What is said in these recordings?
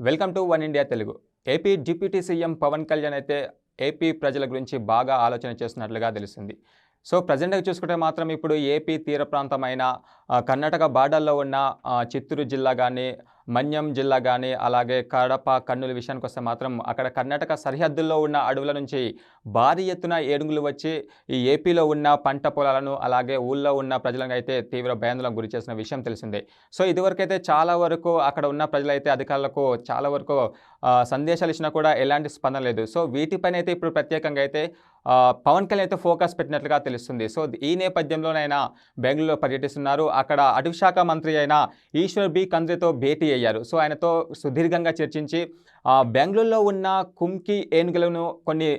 Welcome to one India Telugu. AP deputy CM Pawan Kalyan అయితే AP ప్రజల గురించి బాగా ఆలోచన చేస్తున్నట్లుగా తెలిసింది సో ప్రజెంట్గా చూసుకుంటే మాత్రం ఇప్పుడు ఏపీ తీర ప్రాంతమైన కర్ణాటక బార్డర్లో ఉన్న చిత్తూరు జిల్లా కానీ మన్యం జిల్లా కానీ అలాగే కడప కర్నూలు విషయానికి వస్తే మాత్రం అక్కడ కర్ణాటక సరిహద్దుల్లో ఉన్న అడవుల నుంచి భారీ ఎత్తున ఏడుగులు వచ్చి ఈ ఏపీలో ఉన్న పంట పొలాలను అలాగే ఊళ్ళో ఉన్న ప్రజలను అయితే తీవ్ర భయాందోళనకు గురి చేసిన విషయం తెలిసిందే. సో ఇదివరకైతే చాలా వరకు అక్కడ ఉన్న ప్రజలైతే అధికారులకు చాలా వరకు సందేశాలు ఇచ్చినా కూడా ఎలాంటి స్పందన లేదు. సో వీటిపైన అయితే ఇప్పుడు ప్రత్యేకంగా అయితే పవన్ కళ్యాణ్ అయితే ఫోకస్ పెట్టినట్లుగా తెలుస్తుంది. సో ఈ నేపథ్యంలోనైనా బెంగళూరులో పర్యటిస్తున్నారు. అక్కడ అటవీ శాఖ మంత్రి అయిన ఈశ్వర్ బి. కంద్రితో భేటీ అయ్యారు. సో ఆయనతో సుదీర్ఘంగా చర్చించి బెంగళూరులో ఉన్న కుంకి ఏనుగులను కొన్ని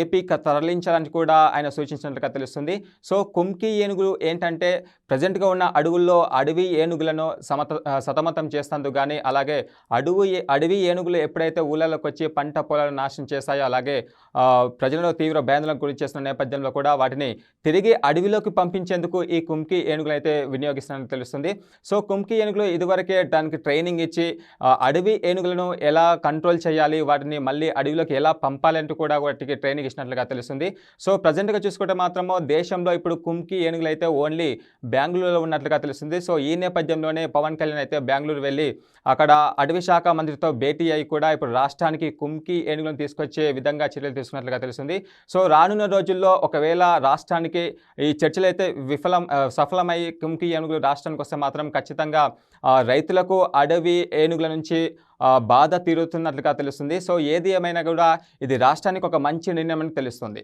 ఏపీకి తరలించాలని కూడా ఆయన సూచించినట్లుగా తెలుస్తుంది. సో కుంకి ఏనుగులు ఏంటంటే ప్రజెంట్గా ఉన్న అడవుల్లో అడవి ఏనుగులను సమత సతమతం చేస్తందుకు కానీ అలాగే అడవి అడవి ఏనుగులు ఎప్పుడైతే ఊళ్ళలోకి వచ్చి పంట పొలాలను నాశనం చేస్తాయో అలాగే ప్రజలలో తీవ్ర తీవ్ర భయాందోళనకు గురి చేస్తున్న నేపథ్యంలో కూడా వాటిని తిరిగి అడవిలోకి పంపించేందుకు ఈ కుంకి ఏనుగులు అయితే వినియోగిస్తున్నట్టు తెలుస్తుంది. సో కుంకి ఏనుగులు ఇదివరకే దానికి ట్రైనింగ్ ఇచ్చి అడవి ఏనుగులను ఎలా కంట్రోల్ చేయాలి వాటిని మళ్ళీ అడవిలోకి ఎలా పంపాలంటూ కూడా వాటికి ట్రైనింగ్ ఇచ్చినట్లుగా తెలుస్తుంది. సో ప్రజెంట్గా చూసుకుంటే మాత్రము దేశంలో ఇప్పుడు కుంకి ఏనుగులు అయితే ఓన్లీ బెంగళూరులో ఉన్నట్లుగా తెలుస్తుంది. సో ఈ నేపథ్యంలోనే పవన్ కళ్యాణ్ అయితే బెంగళూరు వెళ్ళి అక్కడ అటవీ శాఖ మంత్రితో భేటీ అయి కూడా ఇప్పుడు రాష్ట్రానికి కుంకి ఏనుగులను తీసుకొచ్చే విధంగా చర్యలు తీసుకున్నట్లుగా తెలుస్తుంది. సో రానున్న రోజుల్లో ఒకవేళ రాష్ట్రానికి ఈ చర్చలు అయితే విఫలం సఫలమై కుంకి ఏనుగులు రాష్ట్రానికి వస్తే మాత్రం ఖచ్చితంగా రైతులకు అడవి ఏనుగుల నుంచి బాధ తీరుతున్నట్లుగా తెలుస్తుంది. సో ఏది ఏమైనా కూడా ఇది రాష్ట్రానికి ఒక మంచి నిర్ణయం అని తెలుస్తుంది.